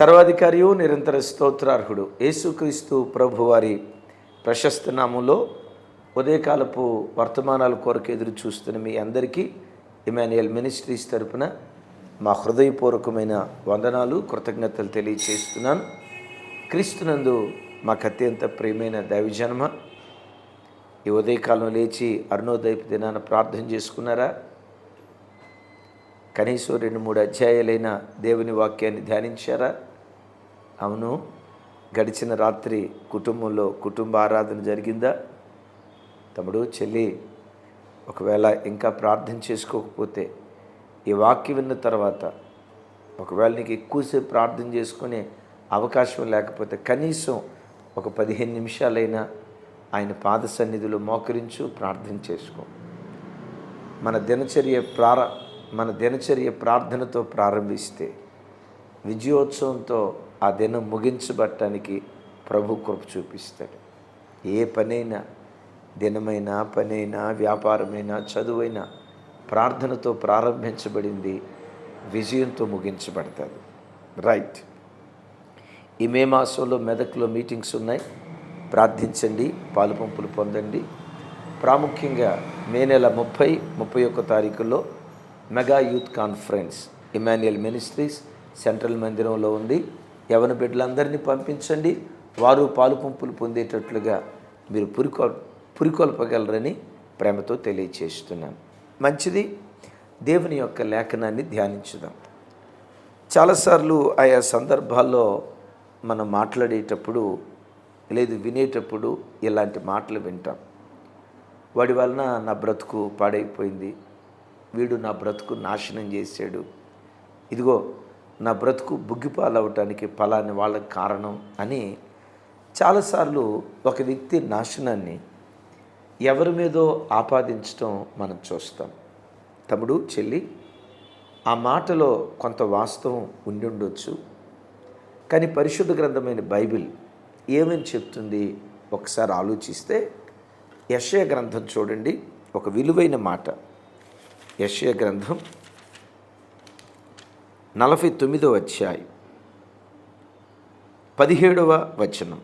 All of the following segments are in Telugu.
సర్వాధికారియు నిరంతర స్తోత్రార్హుడు. యేసుక్రీస్తు ప్రభువారి ప్రశస్త నామంలో ఉదయకాలపు వర్తమానాల కొరకు ఎదురు చూస్తున్న మీ అందరికీ ఇమాన్యుయల్ మినిస్ట్రీస్ తరపున మా హృదయపూర్వకమైన వందనాలు కృతజ్ఞతలు తెలియచేస్తున్నాను. క్రీస్తునందు మాకు అత్యంత ప్రియమైన దైవజన్మ ఈ ఉదయకాలం లేచి అరుణోదయపు దినాన ప్రార్థన చేసుకున్నారా? కనీసం రెండు మూడు అధ్యాయాలైన దేవుని వాక్యాన్ని ధ్యానించారా? అవును. గడిచిన రాత్రి కుటుంబంలో కుటుంబ ఆరాధన జరిగిందా? తమ్ముడు చెల్లి ఒకవేళ ఇంకా ప్రార్థన చేసుకోకపోతే ఈ వాక్యం విన్న తర్వాత ఒకవేళ నీకు ఎక్కువసేపు ప్రార్థన చేసుకునే అవకాశం లేకపోతే కనీసం ఒక పదిహేను నిమిషాలైనా ఆయన పాద సన్నిధిలో మోకరించు ప్రార్థన చేసుకో. మన దినచర్య ప్రార మన దినచర్య ప్రార్థనతో ప్రారంభిస్తే విజయోత్సవంతో ఆ దినం ముగించబట్టడానికి ప్రభు కృప చూపిస్తాడు. ఏ పనైనా దినమైనా పనైనా వ్యాపారమైనా చదువైనా ప్రార్థనతో ప్రారంభించబడింది విజయంతో ముగించబడతాది. రైట్ ఈ మే మాసంలో మెదక్లో మీటింగ్స్ ఉన్నాయి. ప్రార్థించండి పాలు పంపులు పొందండి. ప్రాముఖ్యంగా మే నెల ముప్పై ముప్పై ఒక్క తారీఖులో mega youth conference Emmanuel ministries central మందిరంలో ఉంది. యవన బిడ్డలందరినీ పంపించండి. వారు పాలు పంపులు పొందేటట్లుగా మీరు పురికొ పురికొల్పగలరని ప్రేమతో తెలియచేస్తున్నాను. మంచిది. దేవుని యొక్క లేఖనాన్ని ధ్యానించుదాం. చాలాసార్లు ఆయా సందర్భాల్లో మనం మాట్లాడేటప్పుడు లేదు వినేటప్పుడు ఇలాంటి మాటలు వింటాం. వాడి వలన నా బ్రతుకు పాడైపోయింది. వీడు నా బ్రతుకు నాశనం చేశాడు. ఇదిగో నా బ్రతుకు బుగ్గిపాలవటానికి ఫలాన్ని వాళ్ళకి కారణం అని చాలాసార్లు ఒక వ్యక్తి నాశనాన్ని ఎవరి మీదో ఆపాదించడం మనం చూస్తాం. తమ్ముడు చెల్లి ఆ మాటలో కొంత వాస్తవం ఉండి ఉండొచ్చు. కానీ పరిశుద్ధ గ్రంథమైన బైబిల్ ఏమని చెప్తుంది? ఒకసారి ఆలోచిస్తే యశయ గ్రంథం చూడండి. ఒక విలువైన మాట. యశయ గ్రంథం నలభై తొమ్మిదవ అధ్యాయం. పదిహేడవ వచనం.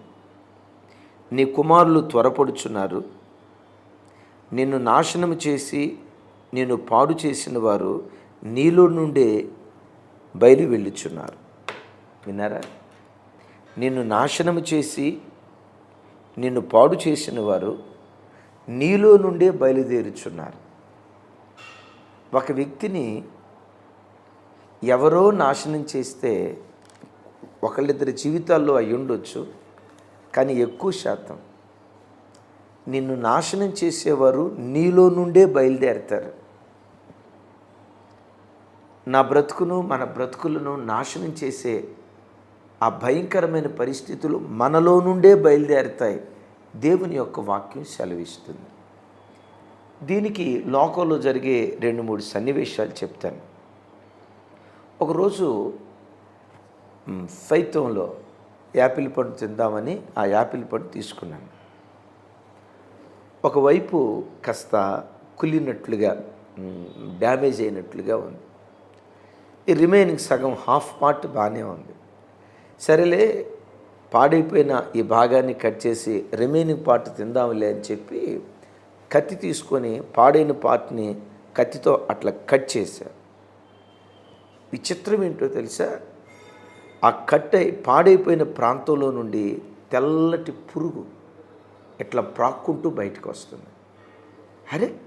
నీ కుమారులు త్వరపడుచున్నారు. నిన్ను నాశనం చేసి నేను పాడు చేసిన వారు నీలో నుండే బయలు వెళ్ళుచున్నారు విన్నారా? నిన్ను నాశనం చేసి నిన్ను పాడు చేసిన వారు నీలో నుండే బయలుదేరుచున్నారు. ఒక వ్యక్తిని ఎవరో నాశనం చేస్తే ఒకళ్ళిద్దరి జీవితాల్లో అయి ఉండొచ్చు కానీ ఎక్కువ శాతం నిన్ను నాశనం చేసేవారు నీలో నుండే బయలుదేరుతారు. నా బ్రతుకును మన బ్రతుకులను నాశనం చేసే ఆ భయంకరమైన పరిస్థితులు మనలో నుండే బయలుదేరుతాయి. దేవుని యొక్క వాక్యం సెలవిస్తుంది. దీనికి లోకంలో జరిగే రెండు మూడు సన్నివేశాలు చెప్తాను. ఒకరోజు మ్, ఫైతంలో యాపిల్ పండు తిందామని ఆ యాపిల్ పండు తీసుకున్నాను. ఒకవైపు కాస్త కుళ్ళినట్లుగా డ్యామేజ్ అయినట్లుగా ఉంది. ఈ రిమైనింగ్ సగం హాఫ్ పార్ట్ బాగానే ఉంది. సరేలే పాడైపోయిన ఈ భాగాన్ని కట్ చేసి రిమైనింగ్ పార్ట్ తిందాంలే అని చెప్పి కత్తి తీసుకొని పాడైన పార్ట్ని కత్తితో అట్లా కట్ చేశారు విచిత్రం ఏంటో తెలుసా? ఆ కట్ అయి పాడైపోయిన ప్రాంతంలో నుండి తెల్లటి పురుగు ఇట్లా ప్రాక్కుంటూ బయటకు వస్తుంది. అరే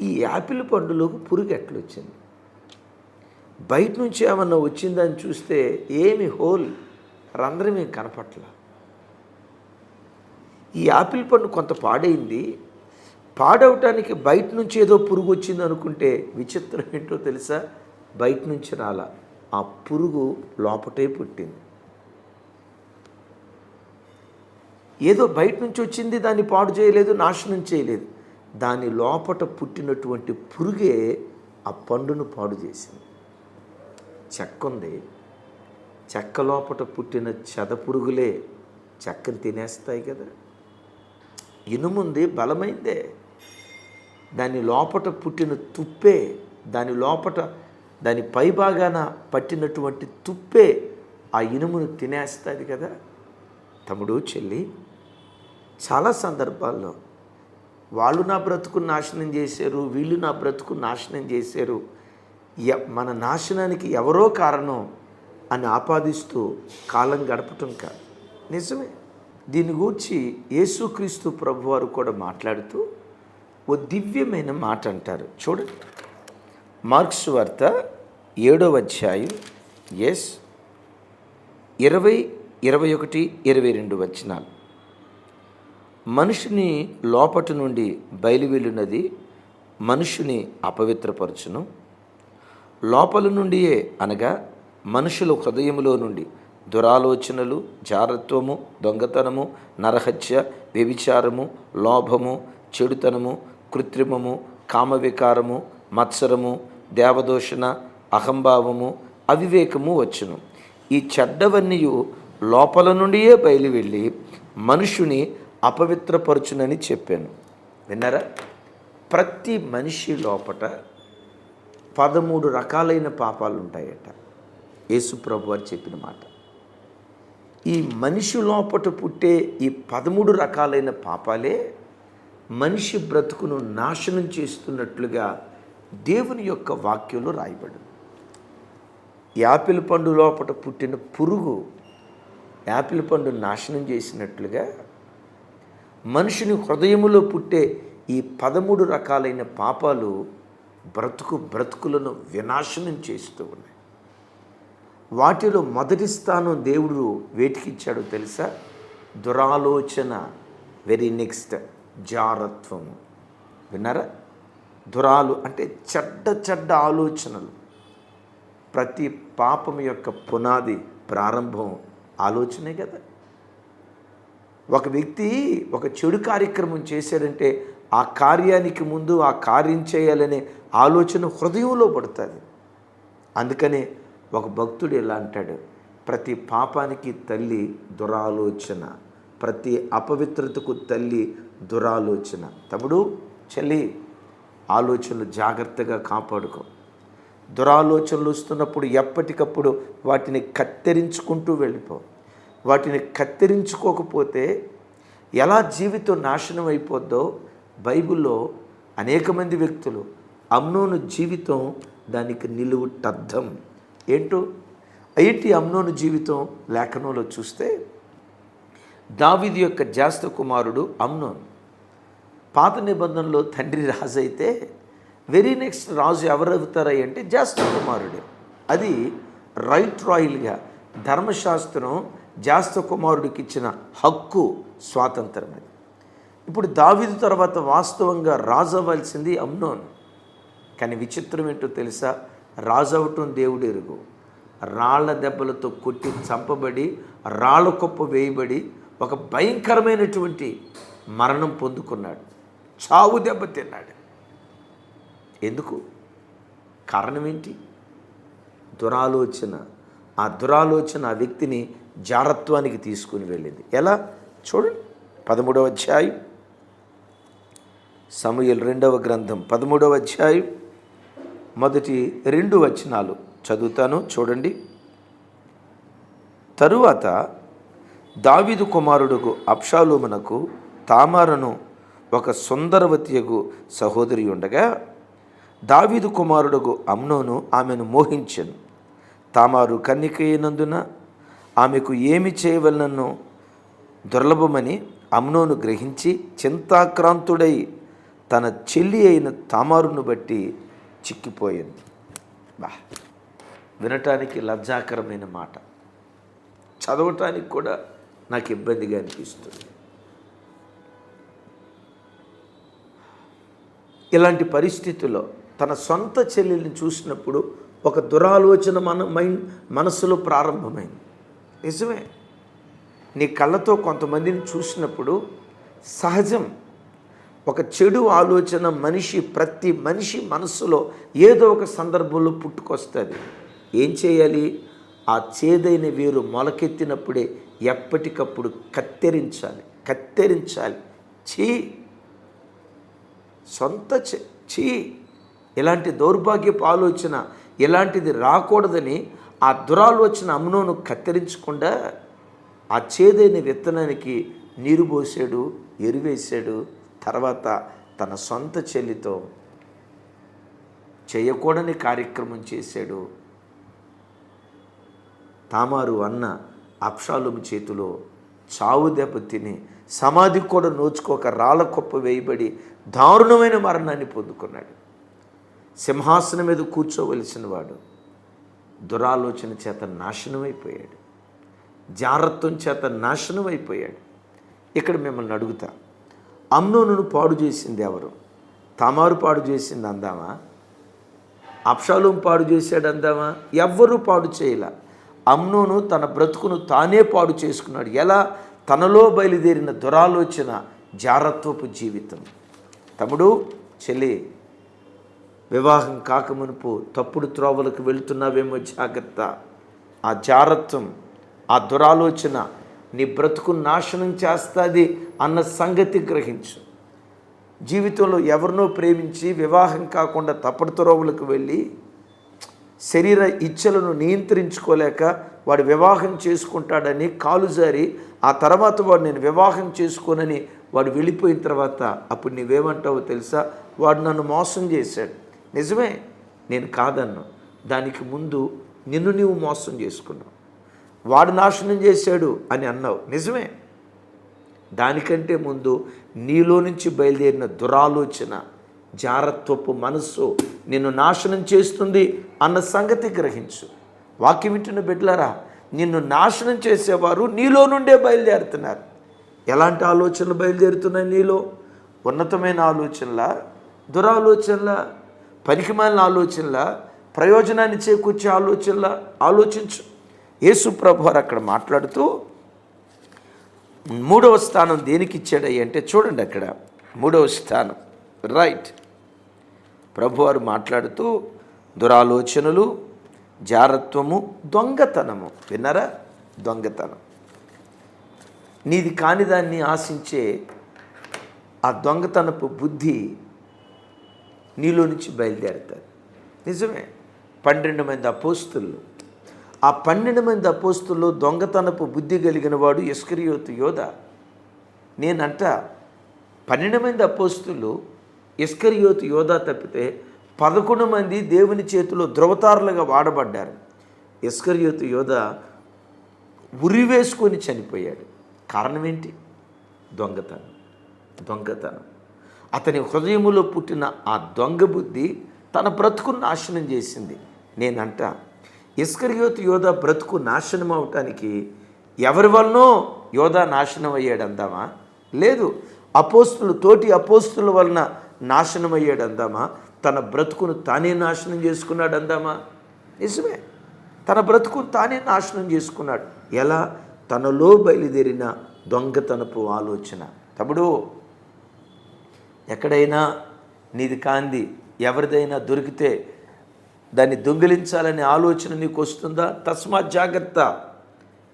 ఈ యాపిల్ పండులోకి పురుగు ఎట్లొచ్చింది? బయట నుంచి ఏమన్నా వచ్చిందని చూస్తే ఏమి హోల్ రంధ్రమేం కనపట్ల? ఈ యాపిల్ పండు కొంత పాడైంది పాడవటానికి బయట నుంచి ఏదో పురుగు వచ్చింది అనుకుంటే విచిత్రం ఏంటో తెలుసా? బయట నుంచి రాల. ఆ పురుగు లోపటే పుట్టింది. ఏదో బయట నుంచి వచ్చింది దాన్ని పాడు చేయలేదు నాశనం చేయలేదు. దాని లోపట పుట్టినటువంటి పురుగే ఆ పండును పాడు చేసింది. చెక్క ఉంది చెక్క లోపట పుట్టిన చెద పురుగులే. చెక్కను తినేస్తాయి కదా. ఇనుముంది బలమైందే. దాని లోపట పుట్టిన తుప్పే దాని లోపట దాని పైభాగాన పట్టినటువంటి తుప్పే ఆ ఇనుమును తినేస్తుంది కదా. తమ్ముడు చెల్లి చాలా సందర్భాల్లో వాళ్ళు నా బ్రతుకు నాశనం చేశారు వీళ్ళు నా బ్రతుకు నాశనం చేశారు. మన నాశనానికి ఎవరో కారణం అని ఆపాదిస్తూ కాలం గడపటం కాదు. నిజమే. దీని గూర్చి యేసుక్రీస్తు ప్రభువారు కూడా మాట్లాడుతూ ఓ దివ్యమైన మాట అంటారు. చూడండి. మార్క్స్ వార్త ఏడవ అధ్యాయం ఎస్ ఇరవై ఇరవై ఒకటి ఇరవై రెండు వచనాలు. మనుషుని లోపటి నుండి బయలువెళ్ళినది మనుషుని అపవిత్రపరచును. లోపల నుండియే అనగా మనుషుల హృదయములో నుండి దురాలోచనలు జారత్వము దొంగతనము నరహత్య వ్యభిచారము లోభము చెడుతనము కృత్రిమము కామవికారము మత్సరము దేవదోషణ అహంభావము అవివేకము వచ్చును. ఈ చెడ్డవన్నీ లోపల నుండియే బయలువెళ్ళి మనుషుని అపవిత్రపరచునని చెప్పాను. విన్నారా? ప్రతి మనిషి లోపట పదమూడు రకాలైన పాపాలు ఉంటాయట యేసుప్రభు వారు చెప్పిన మాట. ఈ మనిషి లోపట పుట్టే ఈ పదమూడు రకాలైన పాపాలే మనిషి బ్రతుకును నాశనం చేస్తున్నట్లుగా దేవుని యొక్క వాక్యంలో రాయబడింది. యాపిల్ పండు లోపట పుట్టిన పురుగు యాపిల్ పండు నాశనం చేసినట్లుగా మనుషుని హృదయములో పుట్టే ఈ పదమూడు రకాలైన పాపాలు బ్రతుకు బ్రతుకులను వినాశనం చేస్తూ ఉన్నాయి. వాటిలో మొదటి స్థానం దేవుడు వేటికిచ్చాడో తెలుసా? దురాలోచన. వెరీ నెక్స్ట్ జారత్వము. విన్నారా? దురాలు అంటే చెడ్డ చెడ్డ ఆలోచనలు. ప్రతి పాపం యొక్క పునాది ప్రారంభం ఆలోచనే కదా. ఒక వ్యక్తి ఒక చెడు కార్యక్రమం చేశాడంటే ఆ కార్యానికి ముందు ఆ కార్యం చేయాలనే ఆలోచన హృదయంలో పడుతుంది. అందుకనే ఒక భక్తుడు ఇలా అంటాడు ప్రతి పాపానికి తల్లి దురాలోచన ప్రతి అపవిత్రతకు తల్లి దురాలోచన. తమ్ముడు చెల్లి ఆలోచనలు జాగ్రత్తగా కాపాడుకో. దురాలోచనలు వస్తున్నప్పుడు ఎప్పటికప్పుడు వాటిని కత్తిరించుకుంటూ వెళ్ళిపో. వాటిని కత్తిరించుకోకపోతే ఎలా జీవితం నాశనం అయిపోద్దో బైబిల్లో అనేక మంది వ్యక్తులు అమ్నోను జీవితం దానికి నిలువు టద్దం. ఏంటో? ఏంటి అమ్నోను జీవితం లేఖనంలో చూస్తే దావిది యొక్క జాస్త కుమారుడు అమ్నోన్ పాత నిబంధనలో తండ్రి రాజు అయితే వెరీ నెక్స్ట్ రాజు ఎవరు అంటే జాస్త కుమారుడే అది రైట్ రాయల్గా ధర్మశాస్త్రం జాస్త కుమారుడికి ఇచ్చిన హక్కు స్వాతంత్రం అది ఇప్పుడు దావిదు తర్వాత వాస్తవంగా రాజు అవ్వాల్సింది అమ్నోన్. కానీ విచిత్రం ఏంటో తెలుసా? రాజు అవటం దేవుడు ఎరుగు రాళ్ళ దెబ్బలతో కొట్టి చంపబడి రాళ్ళ కుప్ప వేయబడి ఒక భయంకరమైనటువంటి మరణం పొందుకున్నాడు. చావు దెబ్బ తిన్నాడు. ఎందుకు? కారణం ఏంటి? దురాలోచన. ఆ దురాలోచన ఆ వ్యక్తిని జారత్వానికి తీసుకుని వెళ్ళింది. ఎలా? చూడండి. పదమూడవ అధ్యాయం. సమయల్ రెండవ గ్రంథం పదమూడవ అధ్యాయం. మొదటి రెండు వచనాలు చదువుతాను చూడండి. తరువాత దావిదు కుమారుడుకు అప్షాలోమునకు తామారను ఒక సుందరవతియగు సహోదరి ఉండగా దావీదు కుమారుడుగు అమ్నోను ఆమెను మోహించను. తామారు కన్నికైనందున ఆమెకు ఏమి చేయవలనను దుర్లభమని అమ్నోను గ్రహించి చింతాక్రాంతుడై తన చెల్లి అయిన తామారును బట్టి చిక్కిపోయింది. బా వినటానికి లజ్జాకరమైన మాట. చదవటానికి కూడా నాకు ఇబ్బందిగా అనిపిస్తుంది. ఇలాంటి పరిస్థితుల్లో తన సొంత చెల్లెల్ని చూసినప్పుడు ఒక దురాలోచన మన మైండ్ మనసులో ప్రారంభమైంది. నిజమే. నీ కళ్ళతో కొంతమందిని చూసినప్పుడు సహజం. ఒక చెడు ఆలోచన మనిషి ప్రతి మనిషి మనస్సులో ఏదో ఒక సందర్భంలో పుట్టుకొస్తుంది. ఏం చేయాలి? ఆ చేదైన వేరు మొలకెత్తినప్పుడే ఎప్పటికప్పుడు కత్తిరించాలి. కత్తిరించాలి. చీ సొంత చీ ఇలాంటి దౌర్భాగ్యపు ఆలోచన ఇలాంటిది రాకూడదని ఆ దురాలోచన అమ్నోను కత్తిరించకుండా ఆ చేదైన విత్తనానికి నీరు పోసాడు ఎరువేశాడు తర్వాత తన సొంత చెల్లితో చేయకూడని కార్యక్రమం చేశాడు. తామారు అన్న అప్షాలుము చేతిలో చావు దెబ్బ తిని సమాధికి కూడా నోచుకోక రాళ్ళ కుప్ప వేయబడి దారుణమైన మరణాన్ని పొందుకున్నాడు. సింహాసనం మీద కూర్చోవలసిన వాడు దురాలోచన చేత నాశనమైపోయాడు. జారత్వం చేత నాశనం అయిపోయాడు ఇక్కడ మిమ్మల్ని అడుగుతా అమ్నోనును పాడు చేసింది ఎవరు? తామారు పాడు చేసింది అందామా? అప్షాలోం పాడు చేశాడు అందామా? ఎవ్వరూ పాడు చేయలే. అమ్నోను తన బ్రతుకును తానే పాడు చేసుకున్నాడు. ఎలా? తనలో బయలుదేరిన దురాలోచన జారత్వపు జీవితం. తమ్ముడు చెల్లి వివాహం కాకమునుపు తప్పుడు త్రోవలకు వెళ్తున్నావేమో జాగ్రత్త. ఆ జారత్వం ఆ దురాలోచన నీ బ్రతుకు నాశనం చేస్తుంది అన్న సంగతి గ్రహించు. జీవితంలో ఎవరినో ప్రేమించి వివాహం కాకుండా తప్పుడు త్రోవలకు వెళ్ళి శరీర ఇచ్చలను నియంత్రించుకోలేక వాడు వివాహం చేసుకుంటాడని కాలు జారి ఆ తర్వాత వాడు నేను వివాహం చేసుకోనని వాడు వెళ్ళిపోయిన తర్వాత అప్పుడు నీవేమంటావో తెలుసా? వాడు నన్ను మోసం చేశాడు. నిజమే నేను కాదన్ను. దానికి ముందు నిన్ను నీవు మోసం చేసుకున్నావు. వాడు నాశనం చేశాడు అని అన్నావు. నిజమే. దానికంటే ముందు నీలో నుంచి బయలుదేరిన దురాలోచన జారత్వపు మనస్సు నిన్ను నాశనం చేస్తుంది అన్న సంగతి గ్రహించు. వాక్యం వింటున్న బిడ్డలారా నిన్ను నాశనం చేసేవారు నీలో నుండే బయలుదేరుతున్నారు. ఎలాంటి ఆలోచనలు బయలుదేరుతున్నాయి నీలో? ఉన్నతమైన ఆలోచనల? దురాలోచనల? పనికిమాలిన ఆలోచనల? ప్రయోజనాన్ని చేకూర్చే ఆలోచనల? ఆలోచించు. యేసు ప్రభువారు అక్కడ మాట్లాడుతూ మూడవ స్థానం దేనికి ఇచ్చాడయ్య అంటే చూడండి అక్కడ. మూడవ స్థానం. రైట్. ప్రభువారు మాట్లాడుతూ దురాలోచనలు జారత్వము దొంగతనము. విన్నారా? దొంగతనం. నీది కాని దాన్ని ఆశించే ఆ దొంగతనపు బుద్ధి నీలో నుంచి బయలుదేరుతుంది. నిజమే. పన్నెండు మంది అపోస్తులు. ఆ పన్నెండు మంది అపోస్తుల్లో దొంగతనపు బుద్ధి కలిగిన వాడు ఇస్కరియోతు యోధ. నేనంట పన్నెండు మంది అపోస్తులు ఇస్కరియోతు యోధ తప్పితే పదకొండు మంది దేవుని చేతిలో ధృవతారులుగా వాడబడ్డారు. ఇస్కరియోతు యోధ ఉరివేసుకొని చనిపోయాడు. కారణం ఏంటి? దొంగతనం. దొంగతనం. అతని హృదయములో పుట్టిన ఆ దొంగ బుద్ధి తన బ్రతుకు నాశనం చేసింది. నేనంట ఇస్కరియోతు యోధ బ్రతుకు నాశనం అవటానికి ఎవరి వలనో యోధ నాశనం అయ్యాడు అందామా లేదు అపోస్తులు తోటి అపోస్తుల వలన నాశనం అయ్యాడు అందామా తన బ్రతుకును తానే నాశనం చేసుకున్నాడు అందామా? నిజమే. తన బ్రతుకును తానే నాశనం చేసుకున్నాడు. ఎలా? తనలో బయలుదేరిన దొంగతనపు ఆలోచన. తమ్ముడు ఎక్కడైనా నీది కాంది ఎవరిదైనా దొరికితే దాన్ని దొంగిలించాలనే ఆలోచన నీకు వస్తుందా తస్మాత్ జాగ్రత్త.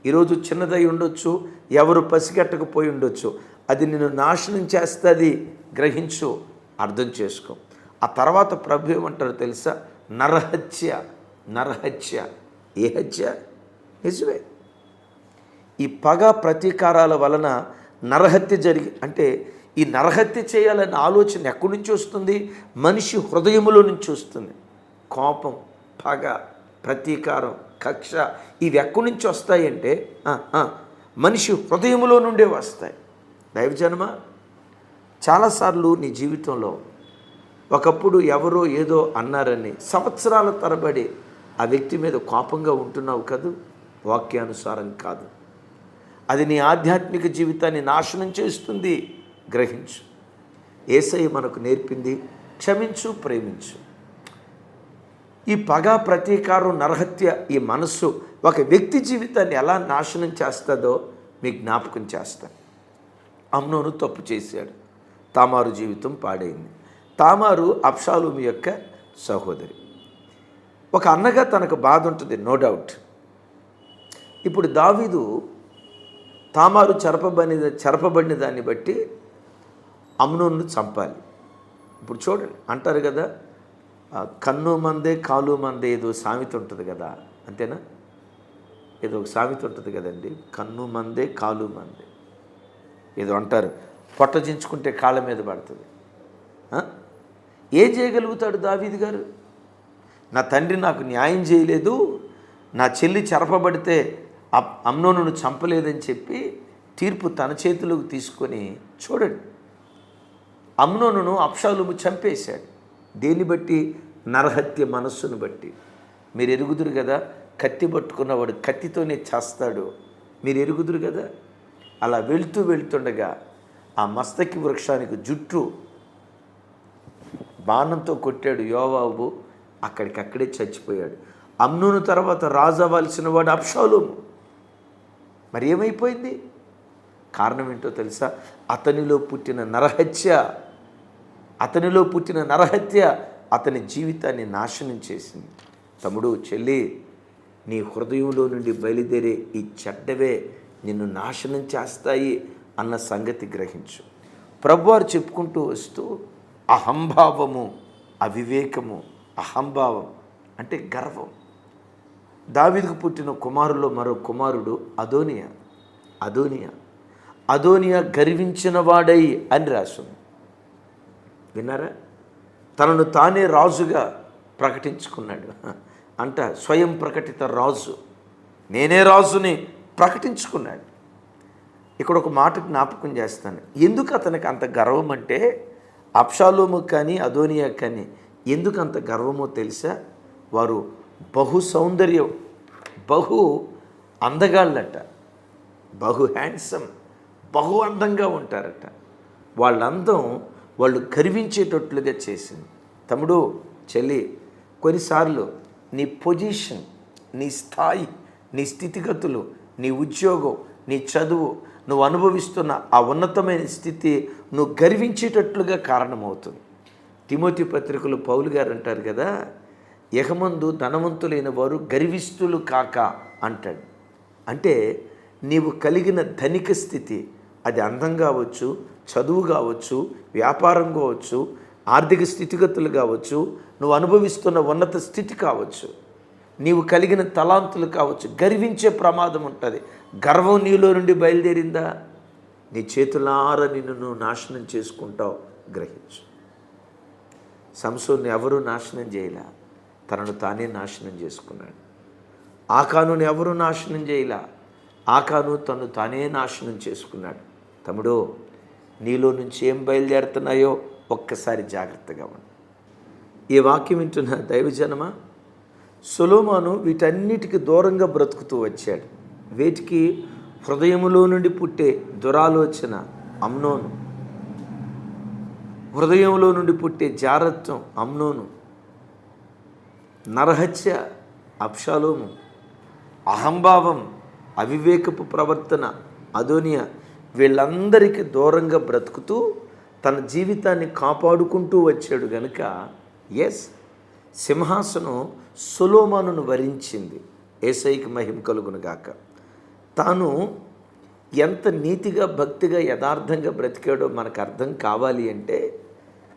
ఈరోజు చిన్నదై ఉండొచ్చు ఎవరు పసిగట్టకపోయి ఉండొచ్చు. అది నిన్ను నాశనం చేస్తుంది గ్రహించు అర్థం చేసుకో. ఆ తర్వాత ప్రభు ఏమంటారు తెలుసా? నరహత్య నరహత్య ఏ హత్య? నిజమే. ఈ పగ ప్రతీకారాల వలన నరహత్య జరిగి అంటే ఈ నరహత్య చేయాలనే ఆలోచన ఎక్కడి నుంచి వస్తుంది? మనిషి హృదయములో నుంచి వస్తుంది. కోపం పగ ప్రతీకారం కక్ష ఇవి ఎక్కడి నుంచి వస్తాయంటే మనిషి హృదయములో నుండే వస్తాయి. దైవజన్మ? చాలాసార్లు నీ జీవితంలో ఒకప్పుడు ఎవరో ఏదో అన్నారని సంవత్సరాల తరబడి ఆ వ్యక్తి మీద కోపంగా ఉంటున్నావు కదూ? వాక్యానుసారం కాదు. అది నీ ఆధ్యాత్మిక జీవితాన్ని నాశనం చేస్తుంది. గ్రహించు. ఏసై మనకు నేర్పింది క్షమించు ప్రేమించు. ఈ పగ ప్రతీకారం నరహత్య ఈ మనస్సు ఒక వ్యక్తి జీవితాన్ని ఎలా నాశనం చేస్తుందో మీ జ్ఞాపకం చేస్తాను అమ్నోను తప్పు చేశాడు. తామారు జీవితం పాడైంది. తామారు అప్షాలుమి యొక్క సహోదరి. ఒక అన్నగా తనకు బాధ ఉంటుంది నో డౌట్ ఇప్పుడు దావీదు తామారు చెరపబడిన చెరపబడిన దాన్ని బట్టి అమ్నోన్ను చంపాలి. ఇప్పుడు చూడండి అంటారు కదా కన్ను మందే కాలు మందే ఏదో సామెత ఉంటుంది కదా అంతేనా? ఏదో ఒక సామెత ఉంటుంది కదండి కన్ను మందే కాలు మందే. ఏదో అంటారు పొట్ట చించుకుంటే కాళ్ళ మీద పడుతుంది. ఏం చేయగలుగుతాడు దావీది గారు? నా తండ్రి నాకు న్యాయం చేయలేదు నా చెల్లి చెరపబడితే అమ్నోను చంపలేదని చెప్పి తీర్పు తన చేతిలోకి తీసుకొని చూడండి. అమ్నోనును అప్షాలుము చంపేశాడు. దేన్ని బట్టి? నరహత్య మనస్సును బట్టి. మీరు ఎరుగుదురు కదా? కత్తి పట్టుకున్నవాడు కత్తితోనే చేస్తాడు. మీరు ఎరుగుదురు కదా? అలా వెళ్తూ వెళ్తుండగా ఆ మస్తకి వృక్షానికి జుట్టు బాణంతో కొట్టాడు యోవాబు అక్కడికక్కడే చచ్చిపోయాడు. అమ్నూను తర్వాత రాజు అవ్వాల్సిన వాడు అప్షాలోము మరి ఏమైపోయింది? కారణం ఏంటో తెలుసా? అతనిలో పుట్టిన నరహత్య అతనిలో పుట్టిన నరహత్య అతని జీవితాన్ని నాశనం చేసింది. తమ్ముడు చెల్లి నీ హృదయంలో నుండి బయలుదేరే ఈ చెడ్డవే నిన్ను నాశనం చేస్తాయి అన్న సంగతి గ్రహించు. ప్రభువారు చెప్పుకుంటూ వస్తూ అహంభావము అవివేకము అహంభావం అంటే గర్వం. దావిదకు పుట్టిన కుమారులో మరో కుమారుడు అదోనియా అదోనియా. అదోనియా గర్వించినవాడై అని రాసింది. విన్నారా? తనను తానే రాజుగా ప్రకటించుకున్నాడు. అంట స్వయం ప్రకటిత రాజు. నేనే రాజుని ప్రకటించుకున్నాడు. ఇక్కడ ఒక మాట జ్ఞాపకం చేస్తాను. ఎందుకు అతనికి అంత గర్వం అంటే అప్షాలోము కానీ అదోనియా కానీ ఎందుకు అంత గర్వమో తెలుసా? వారు బహు సౌందర్యం బహు అందగాళ్ళట బహు హ్యాండ్సమ్ బహు అందంగా ఉంటారట. వాళ్ళ అందం వాళ్ళు గర్వించేటట్లుగా చేసింది. తమ్ముడు చెల్లి కొన్నిసార్లు నీ పొజిషన్ నీ స్థాయి నీ స్థితిగతులు నీ ఉద్యోగం నీ చదువు నువ్వు అనుభవిస్తున్న ఆ ఉన్నతమైన స్థితి నువ్వు గర్వించేటట్లుగా కారణమవుతుంది. తిమోతి పత్రికలు పౌలు గారు అంటారు కదా యహమందు ధనవంతులైన వారు గర్విస్తులు కాక అంటాడు. అంటే నీవు కలిగిన ధనిక స్థితి అది అందం కావచ్చు చదువు కావచ్చు వ్యాపారం కావచ్చు ఆర్థిక స్థితిగతులు కావచ్చు నువ్వు అనుభవిస్తున్న ఉన్నత స్థితి కావచ్చు. నీవు కలిగిన తలాంతులు కావచ్చు గర్వించే ప్రమాదం ఉంటుంది. గర్వం నీలో నుండి బయలుదేరిందా? నీ చేతులార నిన్ను నువ్వు నాశనం చేసుకుంటావు గ్రహించు. సంసోన్ని ఎవరూ నాశనం చేయలే? తనను తానే నాశనం చేసుకున్నాడు. ఆకానుని ఎవరు నాశనం చేయలే? ఆకాను తను తానే నాశనం చేసుకున్నాడు. తమ్ముడు నీలో నుంచి ఏం బయలుదేరుతున్నాయో ఒక్కసారి జాగ్రత్తగా ఉండు. ఈ వాక్యం వింటున్న దైవజనమా? సొలోమాను వీటన్నిటికి దూరంగా బ్రతుకుతూ వచ్చాడు. వీటికి హృదయములో నుండి పుట్టే దురాలోచన అమ్నోను. హృదయంలో నుండి పుట్టే జారత్వం అమ్నోను. నరహత్య అప్షాలోము అహంభావం అవివేకపు ప్రవర్తన అదోనియా వీళ్ళందరికీ దూరంగా బ్రతుకుతూ తన జీవితాన్ని కాపాడుకుంటూ వచ్చాడు గనుక ఎస్ సింహాసనం సులోమానును వరించింది. ఏసైకి మహిమ కలుగును గాక. తాను ఎంత నీతిగా భక్తిగా యథార్థంగా బ్రతికాడో మనకు అర్థం కావాలి అంటే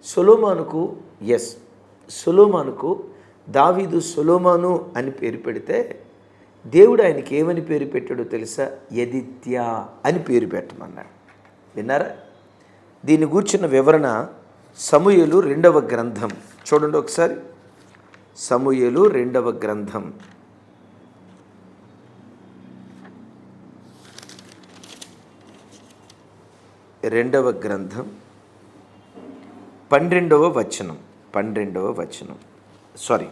సొలోమానుకు ఎస్ సొలోమానుకు దావీదు సొలోమాను అని పేరు పెడితే దేవుడు ఆయనకి ఏమని పేరు పెట్టాడో తెలుసా? యదిత్య అని పేరు పెట్టమన్నాడు. విన్నారా? దీని గూర్చిన వివరణ సమూయేలు రెండవ గ్రంథం. చూడండి ఒకసారి. సమూయలు రెండవ గ్రంథం. రెండవ గ్రంథం. పన్నెండవ వచనం. పన్నెండవ వచనం. సారీ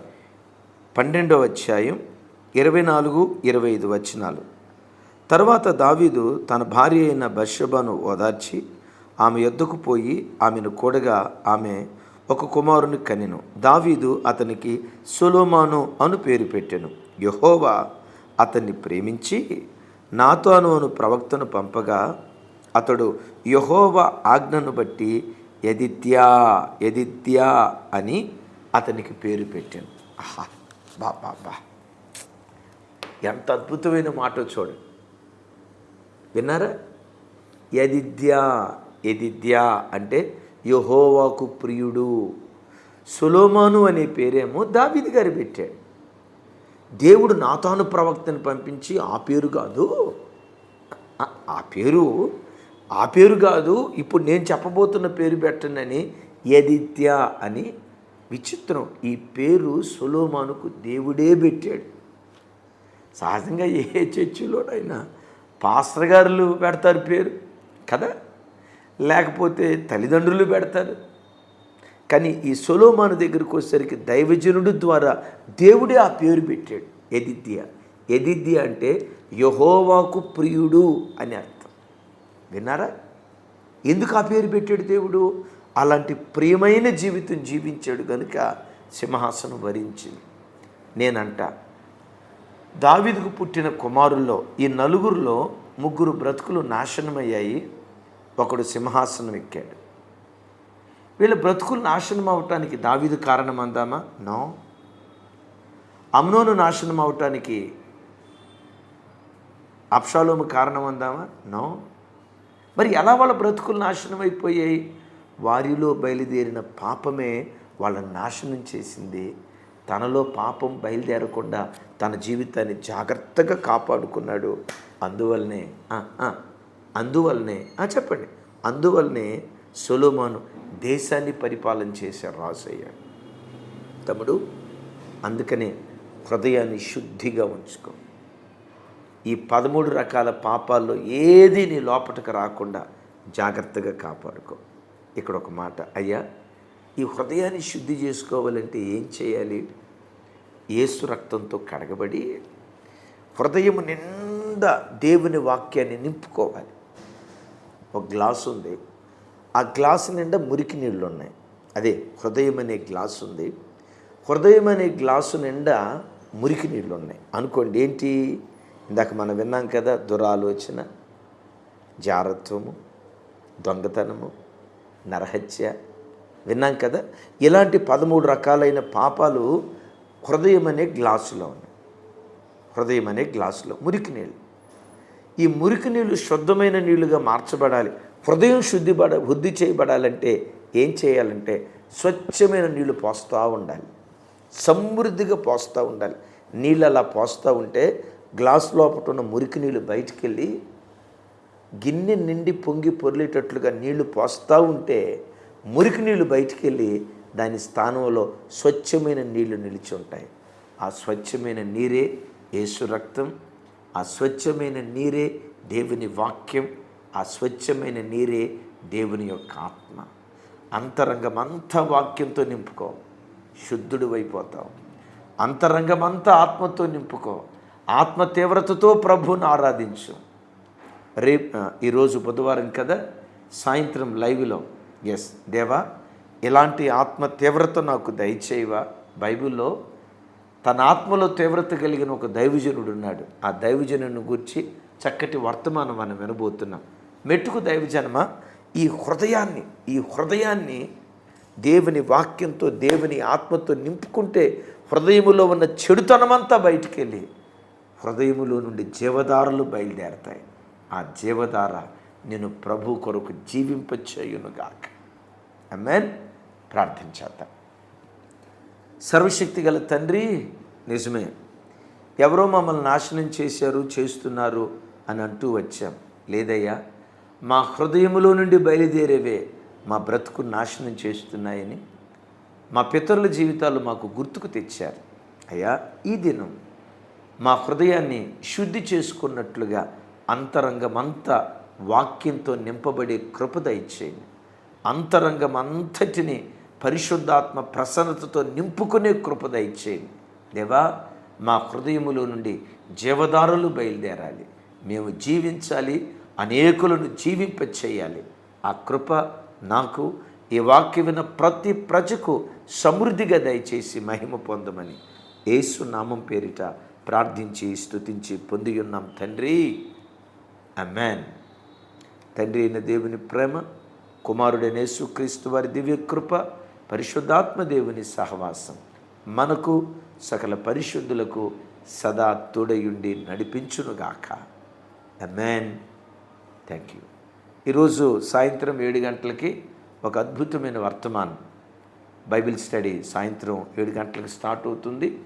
పన్నెండవ అధ్యాయం ఇరవై నాలుగు ఇరవై ఐదు వచనాలు. తర్వాత దావీదు తన భార్య అయిన బషబను ఓదార్చి ఆమె యొద్దకు పోయి ఆమెను కూడగా ఆమె ఒక కుమారుని కనెను. దావీదు అతనికి సొలోమాను అను పేరు పెట్టెను. యహోవా అతన్ని ప్రేమించి నాతోను అను ప్రవక్తను పంపగా అతడు యహోవ ఆజ్ఞను బట్టి యదిత్యా యదిత్యా అని అతనికి పేరు పెట్టాను. ఆహా బా బా బా. ఎంత అద్భుతమైన మాట చూడండి విన్నారా? యదిద్యా యదిద్యా అంటే యహోవాకు ప్రియుడు. సులోమాను అనే పేరేమో దావిది గారు పెట్టాడు. దేవుడు నాతాను ప్రవక్తను పంపించి ఆ పేరు కాదు. ఆ- ఆ పేరు ఆ పేరు కాదు. ఇప్పుడు నేను చెప్పబోతున్న పేరు పెట్టనని యదిత్య అని విచిత్రం. ఈ పేరు సులోమానుకు దేవుడే పెట్టాడు. సహజంగా ఏ చర్చిలోనైనా పాస్టర్ గారులు పెడతారు పేరు కదా? లేకపోతే తల్లిదండ్రులు పెడతారు. కానీ ఈ సొలోమాను దగ్గరికి వచ్చేసరికి దైవజనుడు ద్వారా దేవుడే ఆ పేరు పెట్టాడు ఎదిద్య. ఎదిద్య అంటే యహోవాకు ప్రియుడు అని అర్థం. విన్నారా? ఎందుకు ఆ పేరు పెట్టాడు దేవుడు? అలాంటి ప్రియమైన జీవితం జీవించాడు కనుక సింహాసనం వరించింది. నేనంట దావీదుకు పుట్టిన కుమారుల్లో ఈ నలుగురిలో ముగ్గురు బ్రతుకులు నాశనమయ్యాయి. ఒకడు సింహాసనం ఎక్కాడు. వీళ్ళ బ్రతుకులు నాశనం అవటానికి దావీదు కారణం అందామా నో. అమ్నోను నాశనం అవటానికి అప్షాలోము కారణం అందామా నో. మరి ఎలా వాళ్ళ బ్రతుకులు నాశనం అయిపోయాయి వారిలో బయలుదేరిన పాపమే వాళ్ళని నాశనం చేసింది. తనలో పాపం బయలుదేరకుండా తన జీవితాన్ని జాగ్రత్తగా కాపాడుకున్నాడు. అందువల్లనే అందువల్లనే ఆ, చెప్పండి. అందువల్లనే సొలోమాను దేశాన్ని పరిపాలన చేసే రాజు అయ్యాడు. తమ్ముడు అందుకనే హృదయాన్ని శుద్ధిగా ఉంచుకో. ఈ పదమూడు రకాల పాపాల్లో ఏది నీ లోపటకు రాకుండా జాగ్రత్తగా కాపాడుకో. ఇక్కడ ఒక మాట అయ్యా ఈ హృదయాన్ని శుద్ధి చేసుకోవాలంటే ఏం చేయాలి? ఏసు రక్తంతో కడగబడి హృదయం నిండా దేవుని వాక్యాన్ని నింపుకోవాలి. ఒక గ్లాస్ ఉంది. ఆ గ్లాస్ నిండా మురికి నీళ్ళు ఉన్నాయి అదే హృదయం అనే గ్లాస్ ఉంది. హృదయం అనే గ్లాసు నిండా మురికి నీళ్ళు ఉన్నాయి అనుకోండి ఏంటి? ఇందాక మనం విన్నాం కదా దురాలోచన జారత్వము దొంగతనము నరహత్య. విన్నాం కదా? ఇలాంటి పదమూడు రకాలైన పాపాలు హృదయం అనే గ్లాసులో ఉన్నాయి. హృదయం అనే గ్లాసులో మురికి నీళ్ళు. ఈ మురికి నీళ్ళు శుద్ధమైన నీళ్ళుగా మార్చబడాలి. హృదయం శుద్ధిపడ వృద్ధి చేయబడాలంటే ఏం చేయాలంటే స్వచ్ఛమైన నీళ్ళు పోస్తూ ఉండాలి. సమృద్ధిగా పోస్తూ ఉండాలి. నీళ్ళు అలా పోస్తూ ఉంటే గ్లాస్ లోపల ఉన్న మురికి నీళ్ళు బయటికి వెళ్ళి గిన్నె నిండి పొంగి పొర్లేటట్లుగా నీళ్ళు పోస్తూ ఉంటే మురికి నీళ్ళు బయటికి వెళ్ళి దాని స్థానంలో స్వచ్ఛమైన నీళ్ళు నిలిచి ఉంటాయి. ఆ స్వచ్ఛమైన నీరే యేసు రక్తం ఆ స్వచ్ఛమైన నీరే దేవుని వాక్యం ఆ స్వచ్ఛమైన నీరే దేవుని యొక్క ఆత్మ. అంతరంగమంతా వాక్యంతో నింపుకో. శుద్ధుడు అయిపోతావు. అంతరంగమంతా ఆత్మతో నింపుకో. ఆత్మ తీవ్రతతో ప్రభువును ఆరాధించు. రేపు ఈరోజు బుధవారం కదా? సాయంత్రం లైవ్లో. ఎస్ దేవా ఇలాంటి ఆత్మ తీవ్రత నాకు దయచేయవా? బైబిల్లో తన ఆత్మలో తీవ్రత కలిగిన ఒక దైవజనుడు ఉన్నాడు. ఆ దైవజనుని గురించి చక్కటి వర్తమానం మనం వినబోతున్నాం. మెట్టుకు దైవజనమా? ఈ హృదయాన్ని ఈ హృదయాన్ని దేవుని వాక్యంతో దేవుని ఆత్మతో నింపుకుంటే హృదయములో ఉన్న చెడుతనమంతా బయటికి వెళ్ళి హృదయములో నుండి జీవధారలు బయలుదేరతాయి. ఆ జీవధార నేను ప్రభు కొరకు జీవింపచేయునుగాక. అమెన్ ప్రార్థించేద్దాం. సర్వశక్తి గల తండ్రి నిజమే. ఎవరో మమ్మల్ని నాశనం చేశారు చేస్తున్నారు అని అంటూ వచ్చాం. లేదయ్యా మా హృదయములో నుండి బయలుదేరేవే మా బ్రతుకు నాశనం చేస్తున్నాయని మా పితరుల జీవితాలు మాకు గుర్తుకు తెచ్చారు. అయ్యా ఈ దినం మా హృదయాన్ని శుద్ధి చేసుకున్నట్లుగా అంతరంగమంతా వాక్యంతో నింపబడే కృపద ఇచ్చేయండి అంతరంగం అంతటిని పరిశుద్ధాత్మ ప్రసన్నతతో నింపుకునే కృప దయచేయండి దేవా మా హృదయములో నుండి జీవదారులు బయలుదేరాలి. మేము జీవించాలి అనేకులను జీవింప చేయాలి ఆ కృప నాకు ఈ వాక్య విన్న ప్రతి ప్రజకు సమృద్ధిగా దయచేసి మహిమ పొందమని యేసు నామం పేరిట ప్రార్థించి స్తుతించి పొంది ఉన్నాం తండ్రి. అమెన్ తండ్రి అయిన దేవుని ప్రేమ కుమారుడైన యేసుక్రీస్తు వారి దివ్య కృప పరిశుద్ధాత్మ దేవుని సహవాసం. మనకు సకల పరిశుద్ధులకు సదా తోడయుండి నడిపించునుగాక. మ్యాన్ థ్యాంక్ యూ ఈరోజు సాయంత్రం ఏడు గంటలకి ఒక అద్భుతమైన వర్తమానం. బైబిల్ స్టడీ సాయంత్రం ఏడు గంటలకు స్టార్ట్ అవుతుంది.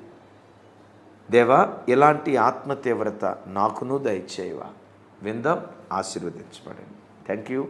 దేవా ఇలాంటి ఆత్మ తీవ్రత నాకును దయచేయవా? విందాం ఆశీర్వదించబడండి. Thank you